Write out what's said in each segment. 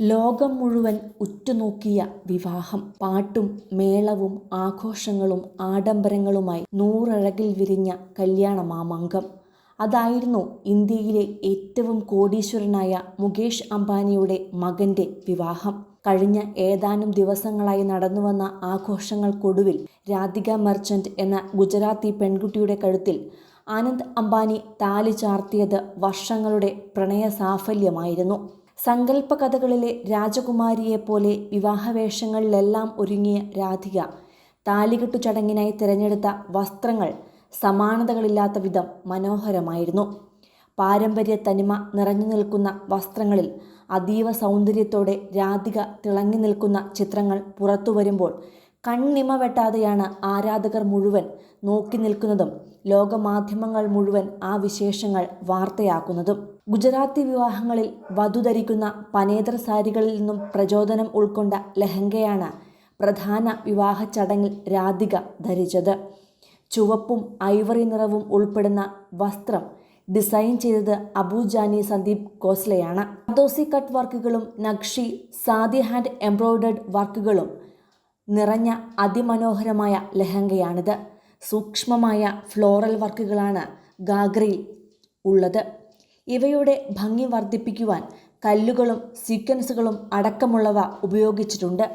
ലോകം മുഴുവൻ ഉറ്റുനോക്കിയ വിവാഹം. പാട്ടും മേളവും ആഘോഷങ്ങളും ആഡംബരങ്ങളുമായി നൂറഴകിൽ വിരിഞ്ഞ കല്യാണ മാമാങ്കം അതായിരുന്നു ഇന്ത്യയിലെ ഏറ്റവും കോടീശ്വരനായ മുകേഷ് അംബാനിയുടെ മകന്റെ വിവാഹം. കഴിഞ്ഞ ഏതാനും ദിവസങ്ങളായി നടന്നുവന്ന ആഘോഷങ്ങൾക്കൊടുവിൽ രാധിക മർച്ചന്റ് എന്ന ഗുജറാത്തി പെൺകുട്ടിയുടെ കഴുത്തിൽ ആനന്ദ് അംബാനി താലി ചാർത്തിയത് വർഷങ്ങളുടെ പ്രണയ സാഫല്യമായിരുന്നു സങ്കല്പ കഥകളിലെ രാജകുമാരിയെപ്പോലെ വിവാഹവേഷങ്ങളിലെല്ലാം ഒരുങ്ങിയ രാധിക താലികെട്ടു ചടങ്ങിനായി തിരഞ്ഞെടുത്ത വസ്ത്രങ്ങൾ സമാനതകളില്ലാത്ത വിധം മനോഹരമായിരുന്നു. പാരമ്പര്യ തനിമ നിറഞ്ഞു നിൽക്കുന്ന വസ്ത്രങ്ങളിൽ അതീവ സൗന്ദര്യത്തോടെ രാധിക തിളങ്ങി നിൽക്കുന്ന ചിത്രങ്ങൾ പുറത്തു വരുമ്പോൾ കണ്ണിമ വെട്ടാതെയാണ് ആരാധകർ മുഴുവൻ നോക്കി നിൽക്കുന്നതും ലോകമാധ്യമങ്ങൾ മുഴുവൻ ആ വിശേഷങ്ങൾ വാർത്തയാക്കുന്നതും. ഗുജറാത്തി വിവാഹങ്ങളിൽ വധു ധരിക്കുന്ന പനേതർ സാരികളിൽ നിന്നും പ്രചോദനം ഉൾക്കൊണ്ട ലഹങ്കയാണ് പ്രധാന വിവാഹ ചടങ്ങിൽ രാധിക ധരിച്ചത്. ചുവപ്പും ഐവറി നിറവും ഉൾപ്പെടുന്ന വസ്ത്രം ഡിസൈൻ ചെയ്തത് അബുജാനി സന്ദീപ് ഖോസ്ലയാണ്. അദോസി കട്ട് വർക്കുകളും നക്ഷി സാദി ഹാൻഡ് എംബ്രോയിഡേഡ് വർക്കുകളും നിറഞ്ഞ അതിമനോഹരമായ ലഹങ്കയാണിത്. സൂക്ഷ്മമായ ഫ്ലോറൽ വർക്കുകളാണ് ഗാഗ്രയിൽ ഉള്ളത്. ഇവയുടെ ഭംഗി വർദ്ധിപ്പിക്കുവാൻ കല്ലുകളും സീക്വൻസുകളും അടക്കമുള്ളവ ഉപയോഗിച്ചിട്ടുണ്ട്.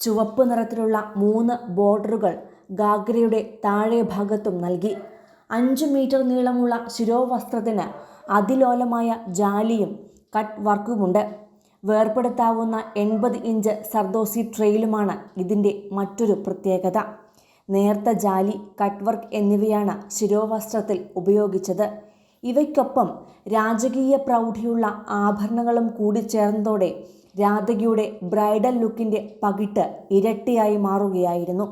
ചുവപ്പ് നിറത്തിലുള്ള മൂന്ന് ബോർഡറുകൾ ഗാഗ്രയുടെ താഴെ ഭാഗത്തും നൽകി. അഞ്ച് മീറ്റർ നീളമുള്ള ശിരോവസ്ത്രത്തിന് അതിലോലമായ ജാലിയും കട്ട് വർക്കുമുണ്ട്. വേർപെടുത്താവുന്ന എൺപത് ഇഞ്ച് സർദോസി ട്രെയിലുമാണ് ഇതിന്റെ മറ്റൊരു പ്രത്യേകത. നേർത്ത ജാലി കട്ട് വർക്ക് എന്നിവയാണ് ശിരോവസ്ത്രത്തിൽ ഉപയോഗിച്ചത്. ഇവയ്ക്കൊപ്പം രാജകീയ പ്രൗഢിയുള്ള ആഭരണങ്ങളും കൂടി ചേർന്നതോടെ രാധകിയുടെ ബ്രൈഡൽ ലുക്കിന്റെ പകിട്ട് ഇരട്ടിയായി മാറുകയായിരുന്നു.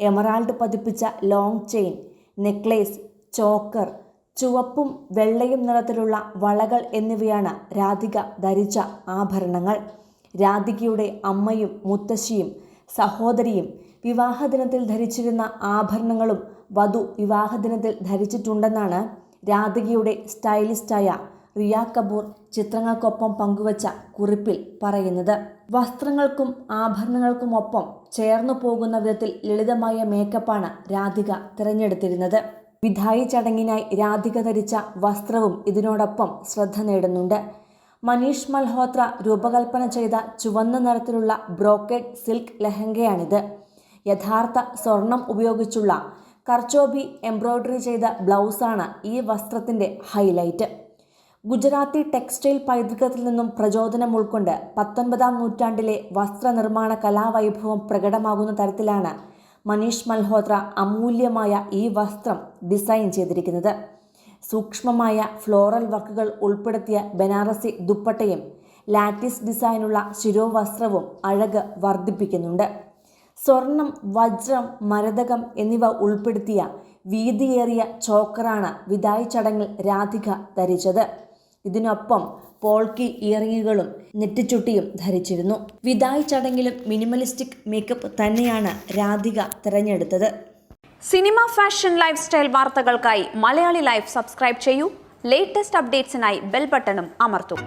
എമറാൾഡ് പതിപ്പിച്ച ലോങ് ചെയിൻ നെക്ലേസ് ചോക്കർ ചുവപ്പും വെള്ളയും നിറത്തിലുള്ള വളകൾ എന്നിവയാണ് രാധിക ധരിച്ച ആഭരണങ്ങൾ. രാധികയുടെ അമ്മയും മുത്തശ്ശിയും സഹോദരിയും വിവാഹദിനത്തിൽ ധരിച്ചിരുന്ന ആഭരണങ്ങളും വധു വിവാഹദിനത്തിൽ ധരിച്ചിട്ടുണ്ടെന്നാണ് രാധികയുടെ സ്റ്റൈലിസ്റ്റായ റിയ കപൂർ ചിത്രങ്ങൾക്കൊപ്പം പങ്കുവച്ച കുറിപ്പിൽ പറയുന്നത്. വസ്ത്രങ്ങൾക്കും ആഭരണങ്ങൾക്കുമൊപ്പം ചേർന്നു പോകുന്ന വിധത്തിൽ ലളിതമായ മേക്കപ്പാണ് രാധിക തിരഞ്ഞെടുത്തിരുന്നത്. വിധായി ചടങ്ങിനായി രാധിക ധരിച്ച വസ്ത്രവും ഇതിനോടൊപ്പം ശ്രദ്ധ നേടുന്നുണ്ട്. മനീഷ് മൽഹോത്ര രൂപകൽപ്പന ചെയ്ത ചുവന്ന നിറത്തിലുള്ള ബ്രോക്കേഡ് സിൽക്ക് ലഹങ്കയാണിത്. യഥാർത്ഥ സ്വർണം ഉപയോഗിച്ചുള്ള കർച്ചോബി എംബ്രോയ്ഡറി ചെയ്ത ബ്ലൗസാണ് ഈ വസ്ത്രത്തിന്റെ ഹൈലൈറ്റ്. ഗുജറാത്തി ടെക്സ്റ്റൈൽ പൈതൃകത്തിൽ നിന്നും പ്രചോദനം ഉൾക്കൊണ്ട് പത്തൊൻപതാം നൂറ്റാണ്ടിലെ വസ്ത്രനിർമ്മാണ കലാവൈഭവം പ്രകടമാകുന്ന തരത്തിലാണ് മനീഷ് മൽഹോത്ര അമൂല്യമായ ഈ വസ്ത്രം ഡിസൈൻ ചെയ്തിരിക്കുന്നത്. സൂക്ഷ്മമായ ഫ്ലോറൽ വർക്കുകൾ ഉൾപ്പെടുത്തിയ ബനാറസി ദുപ്പട്ടയും ലാറ്റിസ് ഡിസൈനുള്ള ശിരോവസ്ത്രവും അഴക് വർദ്ധിപ്പിക്കുന്നുണ്ട്. സ്വർണം വജ്രം മരതകം എന്നിവ ഉൾപ്പെടുത്തിയ വീതിയേറിയ ചോക്കറാണ് വിദായ് ചടങ്ങിൽ രാധിക ധരിച്ചത്. ഇതിനൊപ്പം പോൾക്കി ഇയറിങ്ങുകളും നെറ്റിച്ചുട്ടിയും ധരിച്ചിരുന്നു. വിദായ് ചടങ്ങിലും മിനിമലിസ്റ്റിക് മേക്കപ്പ് തന്നെയാണ് രാധിക തിരഞ്ഞെടുത്തത്. സിനിമ ഫാഷൻ ലൈഫ് സ്റ്റൈൽ വാർത്തകൾക്കായി മലയാളി ലൈഫ് സബ്സ്ക്രൈബ് ചെയ്യൂ. ലേറ്റസ്റ്റ് അപ്ഡേറ്റ്സിനായി ബെൽ ബട്ടണും അമർത്തും.